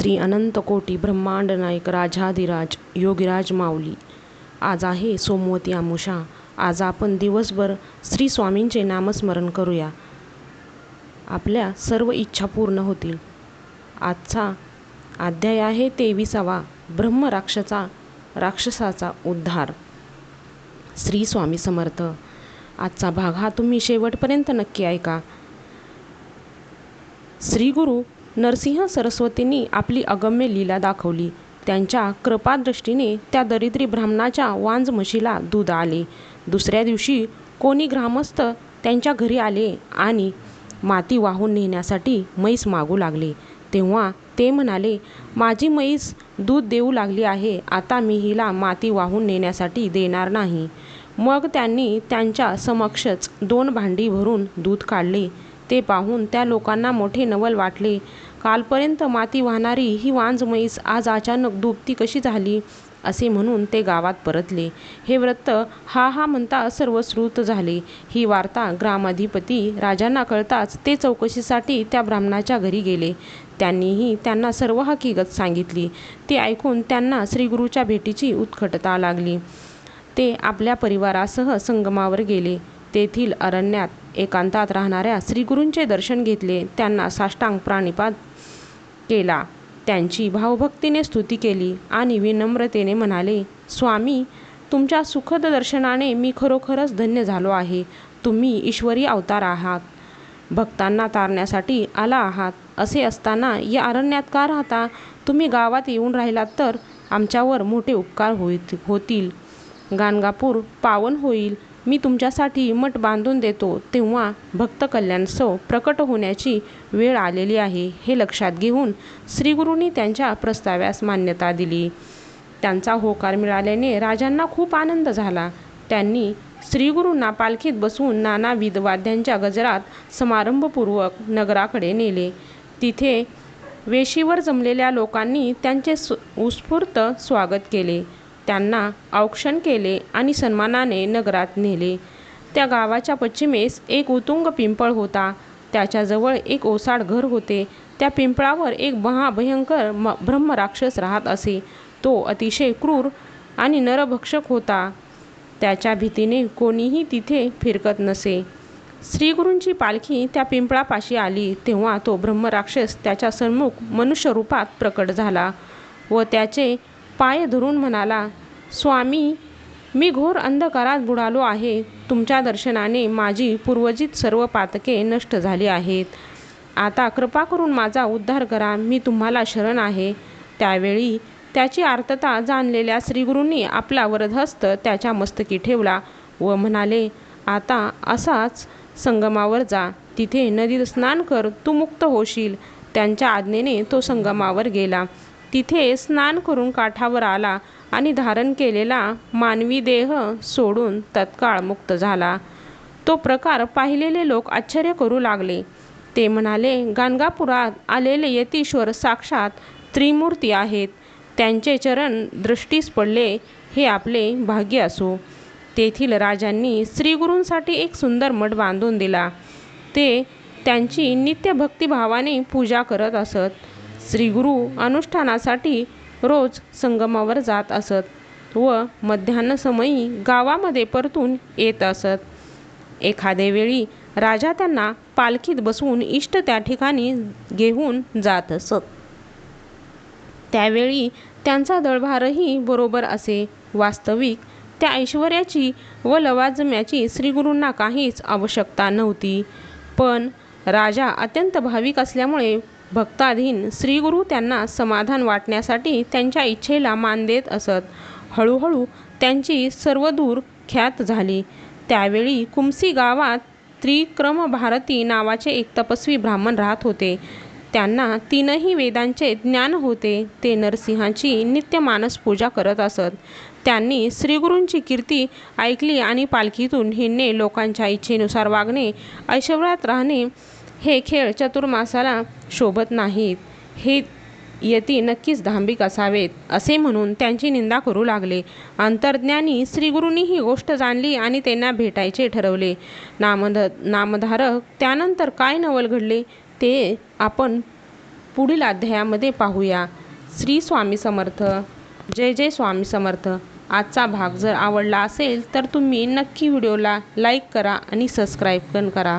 श्री अनंतकोटी ब्रह्मांड नायक राजाधिराज योगीराज माऊली. आज आहे सोमवती आमुषा. आज आपण दिवसभर श्री स्वामींचे नामस्मरण करूया. आपल्या सर्व इच्छा पूर्ण होतील. आजचा अध्याय आहे तेविसावा ब्रह्म राक्षसा राक्षसाचा उद्धार. श्री स्वामी समर्थ. आजचा भाग हा तुम्ही शेवटपर्यंत नक्की ऐका. श्री गुरु नरसिंह सरस्वतींनी आपली अगम्य लीला दाखवली. त्यांच्या कृपादृष्टीने त्या दरिद्री ब्राह्मणाच्या वांज म्हशीला दूध आले. दुसऱ्या दिवशी कोणी ग्रामस्थ त्यांच्या घरी आले आणि माती वाहून नेण्यासाठी म्हैस मागू लागले. तेव्हा ते म्हणाले माझी म्हैस दूध देऊ लागली आहे आता मी हिला माती वाहून नेण्यासाठी देणार नाही. मग त्यांनी त्यांच्या समक्षच दोन भांडी भरून दूध काढले. ते पाहून त्या लोकांना मोठे नवल वाटले. कालपर्यंत माती वाहणारी ही वांज म्हैस आज अचानक दुभती कशी झाली असे म्हणून ते गावात परतले. हे व्रत हा हा म्हणता सर्व श्रुत झाले. ही वार्ता ग्रामाधिपती राजांना कळताच ते चौकशीसाठी त्या ब्राह्मणाच्या घरी गेले. त्यांनीही त्यांना सर्व हकीकत सांगितली. ते ऐकून त्यांना श्रीगुरूच्या भेटीची उत्कटता लागली. ते आपल्या परिवारासह संगमावर गेले. तेथील अरण्यात एकांतात राहणाऱ्या श्रीगुरूंचे दर्शन घेतले त्यांना साष्टांग प्राणिपात केला. त्यांची भावभक्तीने स्तुती केली आणि विनम्रतेने म्हणाले स्वामी तुमच्या सुखद दर्शनाने मी खरोखरच धन्य झालो आहे. तुम्ही ईश्वरी अवतार आहात. भक्तांना तारण्यासाठी आला आहात. असे असताना या अरण्यात का राहता? तुम्ही गावात येऊन राहिलात तर आमच्यावर मोठे उपकार होईत होतील. गाणगापूर पावन होईल. मी तुमच्यासाठी मठ बांधून देतो तेव्हा भक्त कल्याणसव प्रकट होण्याची वेळ आलेली आहे हे लक्षात घेऊन श्रीगुरूंनी त्यांच्या प्रस्ताव्यास मान्यता दिली. त्यांचा होकार मिळाल्याने राजांना खूप आनंद झाला. त्यांनी श्रीगुरूंना पालखीत बसवून नानाविध वाद्यांच्या गजरात समारंभपूर्वक नगराकडे नेले. तिथे वेशीवर जमलेल्या लोकांनी त्यांचे सु उत्स्फूर्त स्वागत केले. त्यांना औक्षण केले आणि सन्मानाने नगरात नेले. त्या गावाच्या पश्चिमेस एक उतुंग पिंपळ होता. त्याच्याजवळ एक ओसाड घर होते. त्या पिंपळावर एक महाभयंकर म ब्रह्मराक्षस राहत असे. तो अतिशय क्रूर आणि नरभक्षक होता. त्याच्या भीतीने कोणीही तिथे फिरकत नसे. श्रीगुरूंची पालखी त्या पिंपळापाशी आली तेव्हा तो ब्रह्मराक्षस त्याच्या सन्मुख मनुष्यरूपात प्रकट झाला व त्याचे पाय धरून म्हणाला स्वामी मी घोर अंधकारात बुडालो आहे. तुमच्या दर्शनाने माझी पूर्वजित सर्व पातके नष्ट झाली आहेत. आता कृपा करून माझा उद्धार करा. मी तुम्हाला शरण आहे. त्यावेळी त्याची आर्तता जाणलेल्या श्रीगुरूंनी आपला वरदहस्त त्याच्या मस्तकी ठेवला व म्हणाले आता असाच संगमावर जा. तिथे नदीत स्नान कर. तू मुक्त होशील. त्यांच्या आज्ञेने तो संगमावर गेला. तिथे स्नान करून काठावर आला आणि धारण केलेला मानवी देह सोडून तत्काळ मुक्त झाला. तो प्रकार पाहिलेले लोक आश्चर्य करू लागले. ते म्हणाले गाणगापुरात आलेले यतीश्वर साक्षात त्रिमूर्ती आहेत. त्यांचे चरण दृष्टीस पडले हे आपले भाग्य असो तेथील राजांनी श्रीगुरूंसाठी एक सुंदर मठ बांधून दिला. ते त्यांची नित्य भक्तिभावाने पूजा करत असत. श्रीगुरू अनुष्ठानासाठी रोज संगमावर जात असत व मध्यान्हसमयी गावामध्ये परतून येत असत. एखादे वेळी राजा त्यांना पालखीत बसवून इष्ट त्या ठिकाणी घेऊन जात असत. त्यावेळी त्यांचा दळभारही बरोबर असे. वास्तविक त्या ऐश्वर्याची व लवाजम्याची श्रीगुरूंना काहीच आवश्यकता नव्हती. पण राजा अत्यंत भाविक असल्यामुळे भक्ताधीन श्रीगुरू त्यांना समाधान वाटण्यासाठी त्यांच्या इच्छेला मान देत असत. हळूहळू त्यांची सर्वदूर ख्यात झाली. त्यावेळी कुमसी गावात त्रिक्रम भारती नावाचे एक तपस्वी ब्राह्मण राहत होते. त्यांना तीनही वेदांचे ज्ञान होते. ते नरसिंहाची नित्य मानस पूजा करत असत. त्यांनी श्रीगुरूंची कीर्ती ऐकली आणि पालखीतून हिंडणे लोकांच्या इच्छेनुसार वागणे ऐश्वर्यात राहणे हे खेळ चतुर्मासाला शोभत नाहीत. हे यती नक्कीच धांबिक असावेत असे म्हणून त्यांची निंदा करू लागले. अंतर्ज्ञानी श्रीगुरूंनी ही गोष्ट जाणली आणि त्यांना भेटायचे ठरवले. नामध नामधारक त्यानंतर काय नवल घडले ते आपण पुढील अध्यायामध्ये पाहूया. श्री स्वामी समर्थ. जय जय स्वामी समर्थ. आजचा भाग जर आवडला असेल तर तुम्ही नक्की व्हिडिओला लाईक करा आणि सबस्क्राईब पण करा.